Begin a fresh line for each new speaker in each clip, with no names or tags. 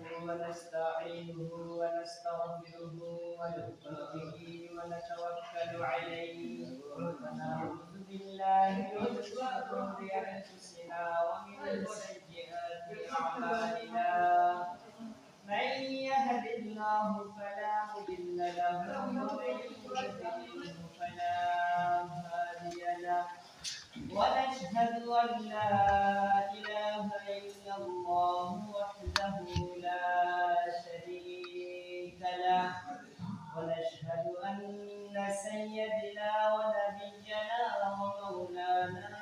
ونستعينه ونستغفره ونؤمن به ونتوكل عليه. ونعوذ بالله من شرور أنفسنا ومن سيئات أعمالنا. من يهد الله فلا مضل له ومن يضلل فلا هادي له. ونشهد أن لا إله إلا الله وحده لا شريك له ونشهد أن سيدنا ونبينا ومولانا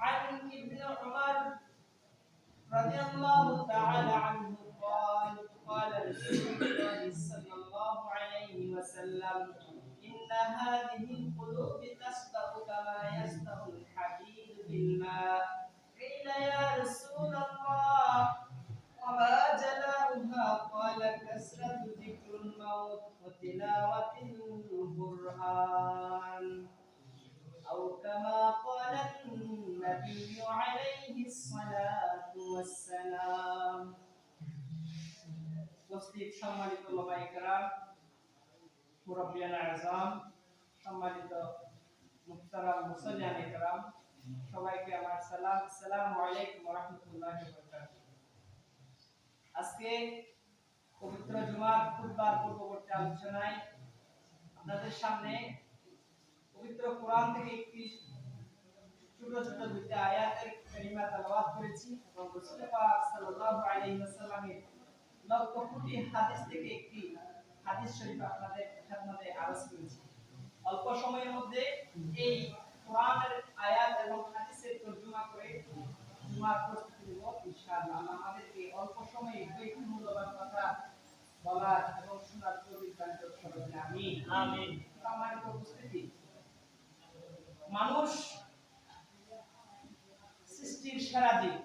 عن ابن عمر رضي الله تعالى عنه قال قال رسول صلى الله عليه وسلم إن هذه القلوب تصدق كما يصدق الحديد بالماء قيل يا رسول الله وما جلاؤها؟ قال كسرة ذكر الموت وتلاوة القرآن. أو كما قال النبي عليه الصلاة والسلام উপস্থিত সম্মানিত লবাইকরা মুরব্বিয়ান আজম সম্মানিত মুক্তারাম মুসলিয়ান ইকরাম সবাইকে আমার সালাম আসসালামু আলাইকুম ওয়া রাহমাতুল্লাহি ওয়া বারাকাতুহু আজকে পবিত্র জুমার খুতবার পূর্ববর্তী আলোচনায় আপনাদের সামনে পবিত্র কোরআন থেকে একটি ছোট ছোট দুইটা আয়াতের কালিমা থেকে একটি হাদিস শরীফ আপনাদের খেদমতে অল্প সময়ের মধ্যে এই কোরআনের আয়াত এবং হাদিসের তর্জমা করে জুমার প্রস্তুতি নেব ইনশাআল্লাহ আল্লাহ আমাদেরকে অল্প সময়ে দুইটি মূল্যবান কথা বলার এবং শোনার তৌফিক দান করুন আমিন আমিন সম্মানিত উপস্থিতি মানুষ সৃষ্টির সেরা জীব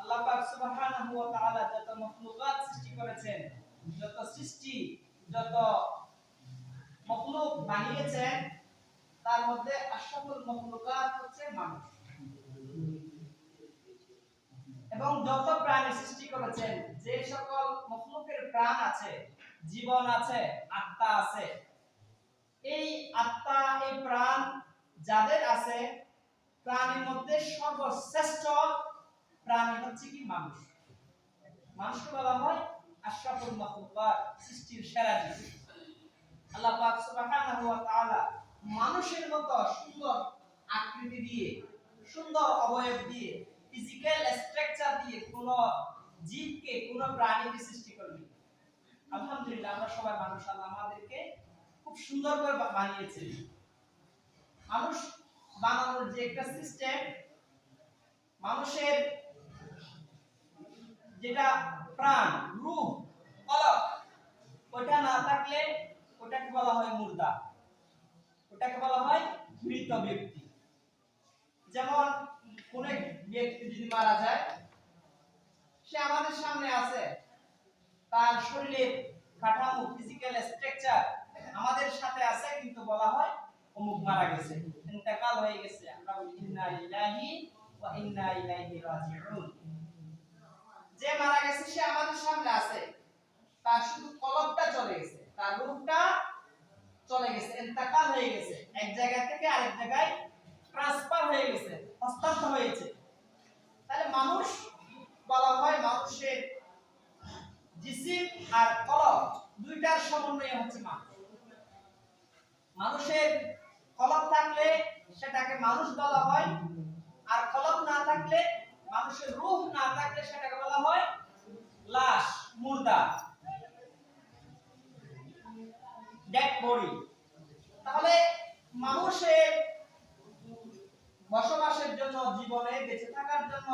আল্লাহ পাক সুবহানাহু ওয়া তাআলা যত মখলুকাত সৃষ্টি করেছেন যত সৃষ্টি যত মখলুক বানিয়েছেন তার মধ্যে আশরাফুল মখলুকাত হচ্ছে মানুষ। এবং যত প্রাণী সৃষ্টি করেছেন, যে সকল মখলুকের প্রাণ আছে, জীবন আছে, আত্মা আছে, এই আত্মা, এই প্রাণ যাদের আছে, প্রাণীর মধ্যে সর্বশ্রেষ্ঠ প্রাণী হচ্ছে কি মানুষ। মানুষকে বলা হয় আশরাফুল মাখলুকাত সৃষ্টির সেরা জীব। আল্লাহ পাক সুবহানাহু ওয়া তাআলা মানুষের মতো সুন্দর আকৃতি দিয়ে, সুন্দর অবয়ব দিয়ে ফিজিক্যাল স্ট্রাকচার দিয়ে কোন জীবকে, কোন প্রাণীকে সৃষ্টি করবে আলহামদুলিল্লাহ, আমরা সবাই মানুষ, আল্লাহ আমাদেরকে খুব সুন্দর করে বানিয়েছে। মানুষ বানানোর যে একটা সিস্টেম মানুষের যেটা প্রাণ রূহ কলক ওটা না থাকলে ওটাকে বলা হয় মুর্দা। ওটাকে বলা হয় মৃত ব্যক্তি। যেমন কোন ব্যক্তি যদি মারা যায়, সে আমাদের সামনে আছে। তার শরীরের কাঠামো ফিজিক্যাল স্ট্রাকচার আমাদের সাথে আছে, কিন্তু বলা হয় অমুক মারা গেছে। ইন্তেকাল হয়ে গেছে। আমরা বলি, ইন্না লিল্লাহি ওয়া ইন্না ইলাইহি রাজিউন। যে মারা গেছে, সে আমাদের সামনে আছে। তার শুধু কলবটা চলে গেছে। তার রূপটা চলে গেছে ইন্তেকাল হয়ে গেছে। এক জায়গা থেকে আরেক জায়গায় ট্রান্সফার হয়ে গেছে, হস্তান্তর হয়েছে। তাহলে মানুষ বলা হয় মানুষের জিসিম আর কলব দুইটার সমন্বয় হচ্ছে মানুষ। মানুষের কলব থাকলে সেটাকে মানুষ বলা হয়, আর কলব না থাকলে মানুষের রূহ না থাকলে সেটাকে বলা হয় লাশ, মুর্দা। Dead body. তাহলে মানুষের বসবাসের জন্য, জীবনে বেঁচে থাকার জন্য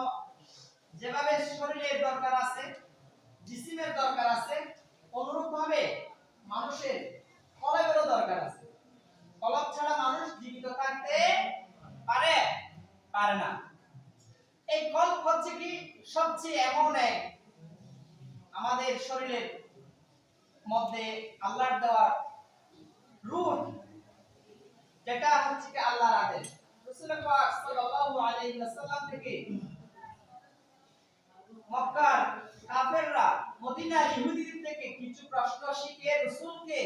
যেভাবে শরীরের দরকার আছে, জিসিমের দরকার আছে অনুরূপ ভাবে মানুষের কলবেরও দরকার আছে। কলব ছাড়া মানুষ জীবিত থাকতে পারে পারে না। এই কল্প হচ্ছে কি? সবচেয়ে এমন এক আমাদের শরীরের মধ্যে আল্লাহর দেওয়া রূহ, যেটা হচ্ছে কি আল্লাহর আদেশ। রাসূল পাক সাল্লাল্লাহু আলাইহি ওয়াসাল্লাম থেকে মক্কার কাফেররা ইহুদিদের থেকে কিছু প্রশ্ন শিখে রাসূলকে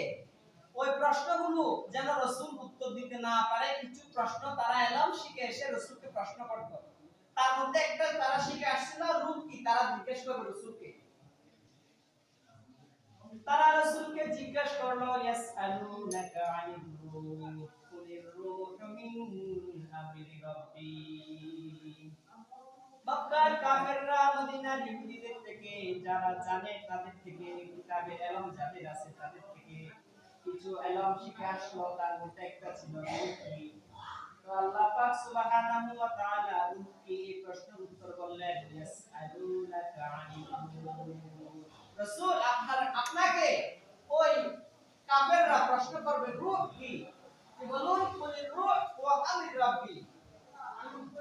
ওই প্রশ্নগুলো যেন রাসূল উত্তর দিতে না পারে, কিছু প্রশ্ন তারা এলাম শিখে এসে রাসূলকে প্রশ্ন করত। তার মধ্যে একটা তারা শিখে আসছিল, রূপ কি? তারা জিজ্ঞেস করবে রাসূলকে। তারা রাসূলকে জিজ্ঞেস করল, ইয়াসআলুনাকা রূহ মিন মক্কার কাফেররা মদিনার ইহুদিদের থেকে, যারা জানে তাদের থেকে, কিতাবে এলম যাদের আছে তাদের থেকে কিছু এলম শিখে আসলো, তার মধ্যে একটা ছিল আল্লাহ পাক সুবহানাহু ওয়া তাআলা প্রশ্নের উত্তর বললেন, ইয়াসআলুনাকা রূহ। রাসূল আপনার আপনাকে ওই কাফেররা প্রশ্ন করবে, রূহ কি? কি বলুন? কুলির রূহ ওয়া আমরি রাব্বি।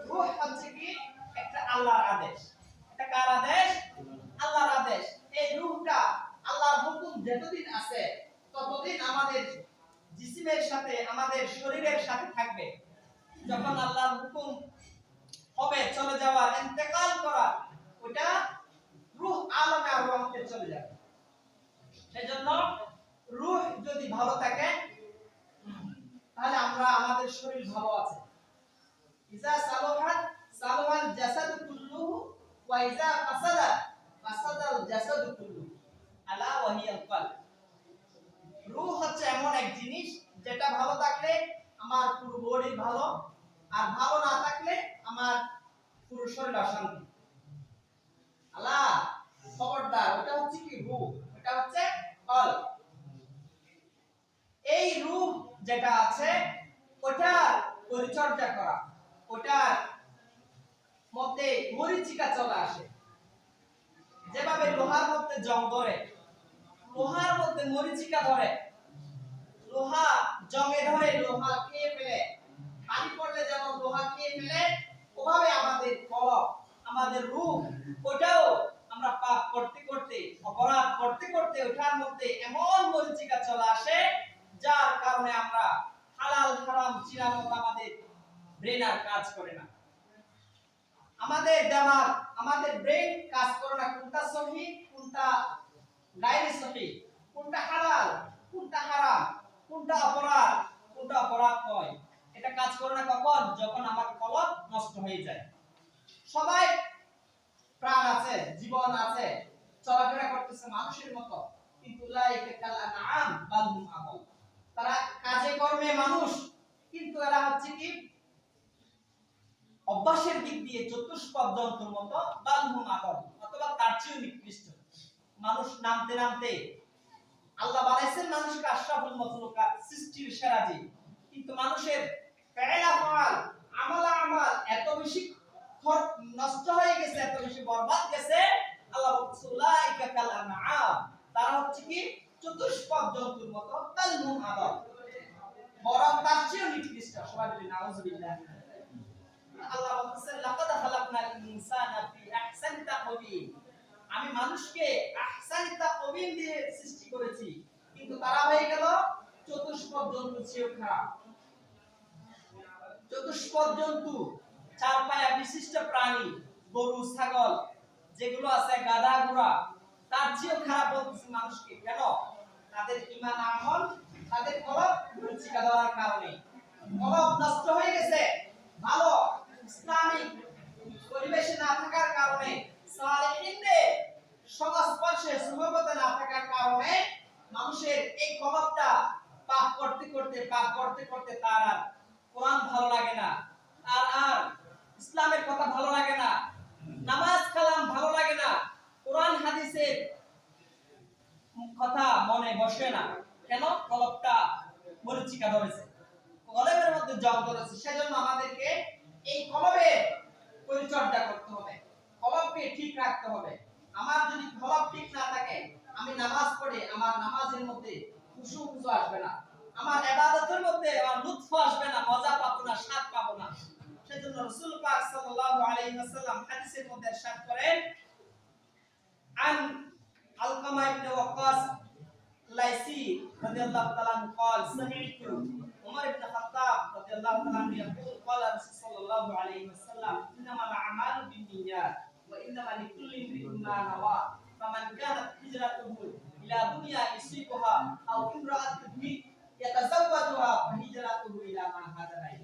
রূহ হচ্ছে কি? একটা আল্লাহর আদেশ। এটা কার আদেশ? আল্লাহর আদেশ। এই রূহটা আল্লাহর হুকুম যতদিন আছে, ততদিন আমাদের জিসিমের সাথে, আমাদের শরীরের সাথে থাকবে। যখন আল্লাহর হুকুম হবে, চলে যাওয়ার ইন্তেকাল করা ওটা রূহ আলমে আরওয়াহতে চলে যাবে। সেজন্য রূহ যদি ভালো থাকে, তাহলে আমরা আমাদের শরীর ভালো আছে। ইজা সালোহাত, সালোহাল জাসাদু কুল্লুহু ওয়া ইজা ফাসাদা, ফাসাদাল জাসাদু কুল্লুহু। আলা ওয়া হিয়াল কলব। রূহ হচ্ছে এমন এক জিনিস যেটা ভালো থাকলে আমার পুরো বডি ভালো, আর ভালো না থাকলে আমার পুরো শরীর অশান্তি। আল্লাহ খবরদার, ওটা হচ্ছে কি রূপ? ওটা হচ্ছে ফল এই রূপ যেটা আছে ওটা পরিচর্যা করা, ওটার মধ্যে মরিচিকা চলে আসে। যেভাবে লোহার মধ্যে জং ধরে, লোহার মধ্যে মরিচিকা ধরে, লোহা জমে ধরে লোহা খেয়ে ফেলে পানি পড়লে যেমন লোহা খেয়ে ফেলে, ওভাবে আমাদের কলম আমাদের রূপ, ওটাও আমরা পাপ করতে করতে, অপরাধ করতে করতে ওটার মধ্যে এমন মরিচিকা চলে আসে, যার কারণে আমরা হালাল, হারাম চিনার মতো আমাদের ব্রেন আর কাজ করে না। আমাদের দেমাগ আমাদের ব্রেন কাজ করে না কোনটা সহি, কোনটা গায়রে সহি, কোনটা হালাল, কোনটা হারাম, কোনটা অপরাধ কোনটা অপরাধ নয়। এটা কাজ করে না কখন? যখন আমার কলম নষ্ট হয়ে যায়। সবাই আছে, জীবন আছে, চলাফেরা করতেছে মানুষের মতো, কিন্তু লাইকা কাল আনআম বাল হুম আদল তারা কাজে কর্মে মানুষ, কিন্তু এরা হচ্ছে কি? অভ্যাসের দিক দিয়ে চতুষ্পদ জন্তুর মতো বাল হুম আদল অথবা তার চেয়েও নিকৃষ্ট। মানুষ নামতে নামতে, আল্লাহ বানাইছেন মানুষকে আশরাফুল মখলুকাত, সৃষ্টির সেরা জীব। কিন্তু মানুষের ফেলা ফাল, আমালা আমাল এত বেশি নষ্ট হয়ে গেছে, এত বেশি বরবাদ গেছে। আল্লাহ বলছে, উলাইকা কাল আনআম। তারা হচ্ছে কি? চতুষ্পদ জন্তুর মতো কালমুন আদম বরং তার চেয়েও নিকৃষ্ট। সবাই বলি, নাউজুবিল্লাহ। আল্লাহ বলতেছেন লাকাদ খালাকনাল ইনসানা ফি আহসানি তাকওয়িম। আমি মানুষকে আহসানি তাকওয়িম দিয়ে সৃষ্টি করেছি, কিন্তু তারা হয়ে গেল চতুষ্পদ জন্তুর চেয়েও খারাপ। চতুষ্পদ জন্তু চার পায়া বিশিষ্ট প্রাণী, গরু, ছাগল, যেগুলো আছে গাধা ঘোড়া তার চেয়েও খারাপ বলতেছে মানুষকে। কেন? তাদের ইমান, আমল, তাদের কলব রুচিকা দেওয়ার কারণে। কলব নষ্ট হয়ে গেছে। ভালো, ইসলামিক পরিবেশে না থাকার কারণে, সালেহিনদের সংস্পর্শে সুহবতে না থাকার কারণে মানুষের এই কলবটা পাপ করতে করতে, পাপ করতে করতে তার আর কোরআন ভালো লাগে না। ইসলামের কথা ভালো লাগে না। নামাজ কালাম ভালো লাগে না। কোরআন হাদিসের কথা মনে বসে না। কেন? কলবটা মরিচিকা ধরেছে। কলবের মধ্যে জং ধরেছে। সেজন্য আমাদেরকে এই কলবের পরিচর্যা করতে হবে। কলবকে ঠিক রাখতে হবে। আমার যদি কলব ঠিক না থাকে, আমি নামাজ পড়ে আমার নামাজের মধ্যে খুশু খুশু আসবে না। আমার ইবাদতের মধ্যে সেজন্য রাসূল পাক সাল্লাল্লাহু আলাইহি ওয়াসাল্লাম হাদিসের মধ্যে ارشاد করেন عن علقمة بن وقاص লাইসি রাদিয়াল্লাহু তাআলা আনহু قال سمعت عمر بن الخطاب رضي الله تعالى عنه يقول قال رسول صلى الله عليه وسلم انما الاعمال بالنيات وانما لكل امرئ ما نوى فمن كانت هجرته الى دنيا يصيبها او امرأة يتزوجها فهجرته الى ما هاجر اليه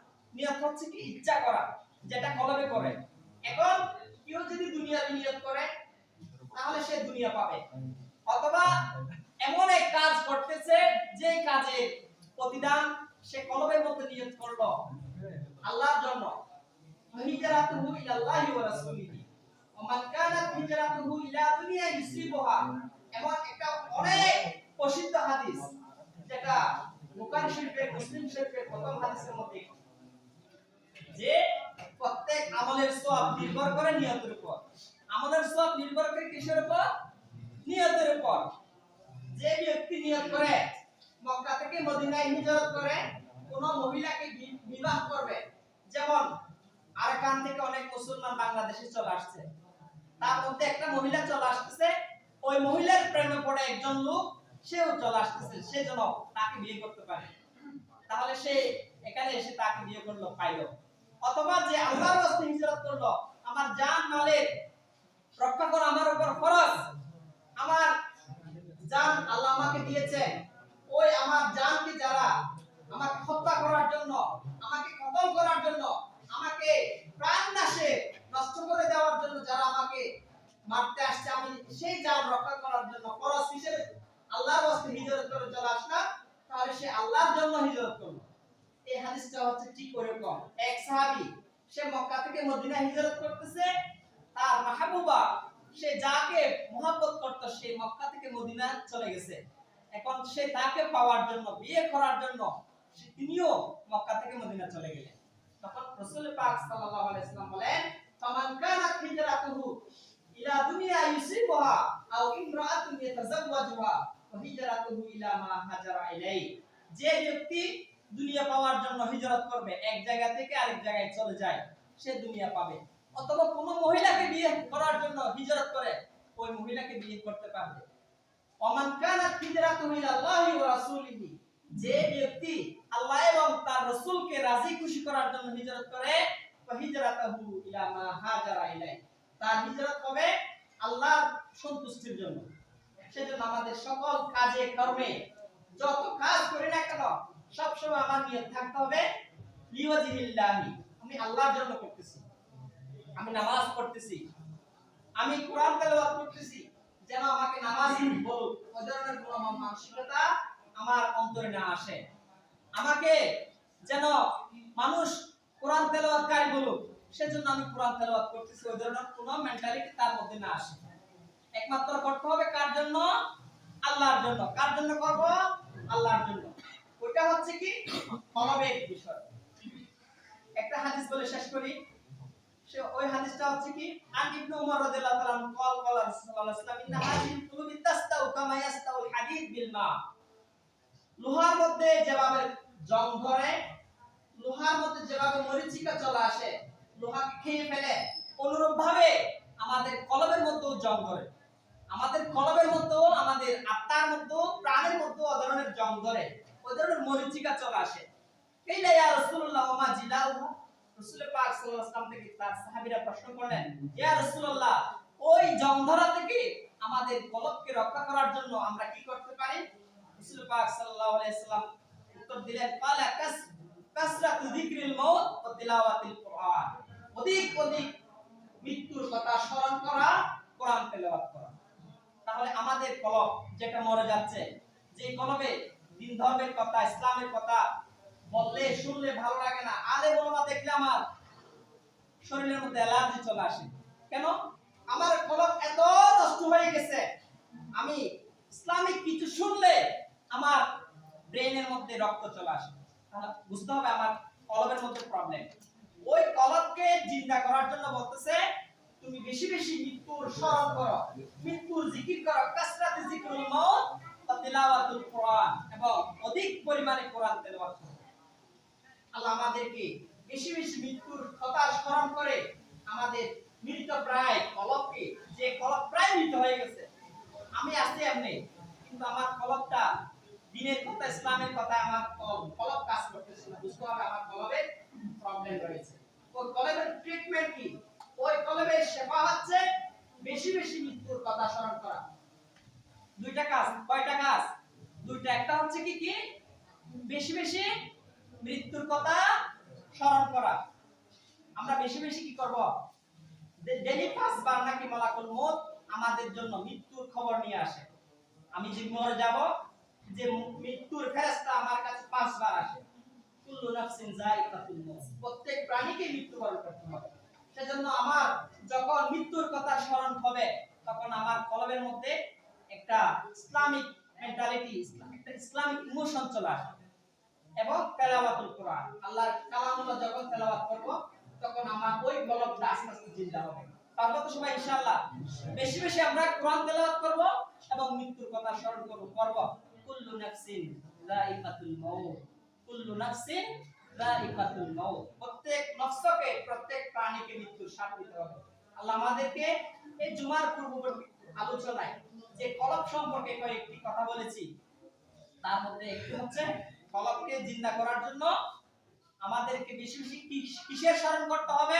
নিয়ত হচ্ছে কি? ইচ্ছা করা, যেটা কলবে করে এখন কেউ যদি দুনিয়ার নিয়ত করে, তাহলে সে দুনিয়া পাবে। অথবা এমন এক কাজ করতেছে যে কাজের প্রতিদান সে কলবের মধ্যে নিয়ত করল। আল্লাহর জন্য। হিজরাতুহু ইলাল্লাহি ওয়া রাসূলিহি। ওয়া মান কানাত হিজরাতুহু ইলা দুনিয়া ইউসিবুহা। এমন একটা অনেক প্রসিদ্ধ হাদিস, যেটা বুখারী শরীফের, মুসলিম শরীফের প্রথম হাদিসের মধ্যে যে প্রত্যেক আমলের সওয়াব নির্ভর করে নিয়তের উপর। আমলের সওয়াব নির্ভর করে কিসের উপর? নিয়তের উপর। যে ব্যক্তি নিয়ত করে, মক্কা থেকে মদিনায় হিজরত করে, কোন মহিলাকে বিবাহ করবে। যেমন, আরাকান থেকে অনেক মুসলমান বাংলাদেশে চলে আসছে। তার মধ্যে একটা মহিলা চলে আসতেছে। ওই মহিলার প্রেমে পড়ে একজন লোক, সেও চলে আসতেছে। সেজন্য তাকে বিয়ে করতে পারে। তাহলে সে এখানে এসে তাকে বিয়ে করল, পাইলো। অথবা যে আল্লাহর রাস্তায় হিজরত করল, আমার জান, মালের রক্ষা করা আমার উপর ফরজ। আমার জান আল্লাহ আমাকে দিয়েছেন। ওই আমার জানকে যারা আমাকে হত্যা করার জন্য, আমাকে কতল করার জন্য, আমাকে প্রাণ নাশে নষ্ট করে দেওয়ার জন্য যারা আমাকে মারতে আসছে, আমি সেই জান রক্ষা করার জন্য ফরজ হিসেবে আল্লাহর রাস্তে হিজরত করে চলে আসলাম, তাহলে সে আল্লাহর জন্য হিজরত করল। এই হাদিসটা হচ্ছে ঠিক ওরকম এক সাহাবী, সে মক্কা থেকে মদিনা হিজরত করতেছে। তার মাহবুবা, সে যাকে মহব্বত করতো, সে মক্কা থেকে মদিনা চলে গেছে। এখন সে তাকে পাওয়ার জন্য, বিয়ে করার জন্য, সে তিনিও মক্কা থেকে মদিনা চলে গেলেন। তখন রাসূল পাক সাল্লাল্লাহু আলাইহি সাল্লাম বলেন, ফামান কানাত হিজরাতুহু ইলা দুনিয়া ইউসিবুহা আও ইমরাআতুন ইয়াতাযাওয়াজুহা ওয়া হিজরাতুহু ইলা মা হাজারা ইলাইহি। যে ব্যক্তি দুনিয়া পাওয়ার জন্য হিজরত করবে, এক জায়গা থেকে আরেক জায়গায় চলে যায়, সে দুনিয়া পাবে। অথবা কোন মহিলাকে বিয়ে করার জন্য হিজরত করে, ওই মহিলাকে বিয়ে করতে পারবে। যে ব্যক্তি আল্লাহ এবং তার রাসূলকে রাজি খুশি করার জন্য হিজরত করে তার হিজরত হবে আল্লাহর সন্তুষ্টির জন্য। সেজন্য আমাদের সকল কাজে কর্মে যত কাজ করি না কেন সবসময় আমার নিয়ত থাকতে হবে আমি আল্লাহর জন্য করতেছি। আমি নামাজ পড়তেছি। আমি কোরআন করতেছি, যেন আমাকে নামাজ বলুক ওই ধরনের কোনো মানসিকতা আমার অন্তরে না আসে। আমাকে যেন মানুষ কোরআন তেলাওয়াতকারী বলুক, সেজন্য আমি কোরআন তেলাওয়াত করতেছি ওই ধরনের কোনো মেন্টালিটি তার মধ্যে না আসে। একমাত্র করতে হবে কার জন্য? আল্লাহর জন্য। কার জন্য করব? আল্লাহর জন্য। ওটা হচ্ছে কি? সমাবেগ বিষয়। একটা হাদিস বলে শেষ করি। ওই হাদিসটা হচ্ছে কি? আন ইবনে উমর রাদিয়াল্লাহু তাআলা কল কল রাসূলুল্লাহ সাল্লাল্লাহু আলাইহি হাদিহিল কুলুবি তাস্তাউ কামা ইয়াস্তাউল হাদিদ বিল মা লোহার মধ্যে যেভাবে জং ধরে লোহার মধ্যে যেভাবে মরিচিকা চলে আসে, লোহা খেয়ে ফেলে অনুরূপ ভাবে আমাদের কলবের মধ্যেও জং ধরে আমাদের কলবের মধ্যেও, আমাদের আত্মার মধ্যেও, প্রাণের মধ্যেও অধরণের জং ধরে ওই মরিচিকা চলে আসে। কেইলা ইয়া রাসূলুল্লাহ ওমা জিলাউহা রাসূল পাক সাল্লাল্লাহু আলাইহি থেকে তার সাহাবীরা প্রশ্ন করলেন, ইয়া রাসূলুল্লাহ, ওই জং থেকে আমাদের কলবকে রক্ষা করার জন্য আমরা কি করতে পারি? রাসূল পাক সাল্লাল্লাহু আলাইহি ওয়াসাল্লাম উত্তর দিলেন ক্বালা কাস, কাসরাতু যিকরিল মাউত ওয়া তিলাওয়াতিল কুরআন। অধিক অধিক মৃত্যুর কথা স্মরণ করা, কোরআন তেলাওয়াত করা। তাহলে আমাদের কলব যেটা মরে যাচ্ছে যে কলবে দিন ধর্মের কথা, ইসলামের কথা, বললে, শুনলে ভালো লাগে না। আলে বলমা দেখলে আমার শরীরের মধ্যে অ্যালার্জি চলে আসে। কেন? আমার কলব এত নষ্ট হয়ে গেছে। আমি ইসলামিক কিছু শুনলে আমার ব্রেনের মধ্যে রক্ত চলে আসে। বুঝতে হবে আমার কলবের মধ্যে প্রবলেম ওই কলবকে জিন্দা করার জন্য বলতেছে, তুমি বেশি বেশি মৃত্যুর স্মরণ করো। মৃত্যুর জিকির করো, কাসরাতে জিকরুল মাউত ওয়া তিলাওয়াতুল কোরআন। অধিক পরিমাণে কোরআন তেলাওয়াত আল্লাহ আমাদেরকে বেশি বেশি মৃত্যুর কথা স্মরণ করে আমাদের মৃত প্রায় কলবকে যে কলব প্রায় মৃত হয়ে গেছে, আমি কিন্তু আমার কলবটা দিনের কথা, ইসলামের কথা, আমার কলব কাজ করতেছে না। বুঝতে হবে আমার কলবের প্রবলেম রয়েছে। ওই কলবের ট্রিটমেন্ট কি? ওই কলবের সেবা হচ্ছে বেশি বেশি মৃত্যুর কথা স্মরণ করা। দুইটা কাজ, কয়টা কাজ? দুইটা একটা হচ্ছে কি কি? বেশি বেশি মৃত্যুর কথা স্মরণ করা। আমরা বেশি বেশি কি করব? ডেলি পাঁচবার নাকি মালাকুল মত আমাদের জন্য মৃত্যুর খবর নিয়ে আসে। আমি যে মরে যাব, যে মৃত্যুর ফেরেশতা আমার কাছে পাঁচবার আসে। কুল্লু নাফসিন যায়িকাতুল মউত। প্রত্যেক প্রাণীকে মৃত্যুবরণ করতে হবে। সেজন্য আমার যখন মৃত্যুর কথা স্মরণ হবে, তখন আমার কলবের মধ্যে একটা ইসলামিক মেন্টালিটি একটা ইসলামিক ইমোশন চলে আসে এবং তেলাওয়াতুল কোরআন। আল্লাহর কালামুল্লাহ যখন তেলাওয়াত করব, তখন আমার ওই কলবটা আস্তে আস্তে জিন্দা হবে। পারব তো সবাই, ইনশাআল্লাহ? বেশি বেশি আমরা কোরআন তেলাওয়াত করব এবং মৃত্যুর কথা স্মরণ করব করব। কুল্লু নাফসিন যায়িকাতুল মাউত। কুল্লু নাফসিন যায়িকাতুল মাউত। প্রত্যেক নফসকে, প্রত্যেক প্রাণীকে মৃত্যুর স্বাদ দিতে হবে। আল্লাহ আমাদেরকে এই জুমার পূর্ববর্তী আলোচনায় যে কলব সম্পর্কে কয়েকটি কথা বলেছি, তার মধ্যে একটি হচ্ছে কলবকে জিন্দা করার জন্য আমাদেরকে বেশি বেশি কিসের স্মরণ করতে হবে?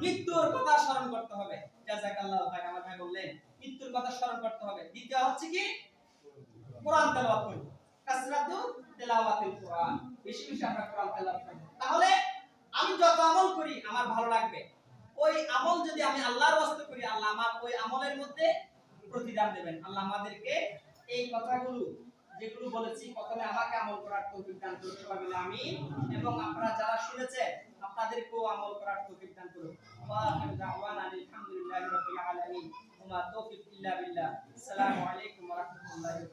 মৃত্যুর কথা স্মরণ করতে হবে। আমার ভাই বললেন, মৃত্যুর কথা স্মরণ করতে হবে। দ্বিতীয় হচ্ছে কি? কোরআন তেলাওয়াত কাসরাতু তেলাওয়াতিল কোরআন। বেশি বেশি আমরা কোরআন তেলাওয়াত তাহলে আমি যত আমল করি, আমার ভালো লাগবে। ওই আমল যদি আমি আল্লাহর ওয়াস্তে করি, আল্লাহ আমার ওই আমলের মধ্যে প্রতিদান দেবেন। আল্লাহ আমাদেরকে এই কথাগুলো, যেগুলো বলেছি, প্রথমে আমাকে আমল করার তৌফিক দান করুন, সবাই আমিন। এবং আপনারা যারা শুনেছে আপনাদেরকেও আমল করার তৌফিক দান করুন। আলহামদুলিল্লাহ রাব্বিল আলামিন। ওয়া তৌফিক আসসালামু আলাইকুম রাহমাতুল্লাহি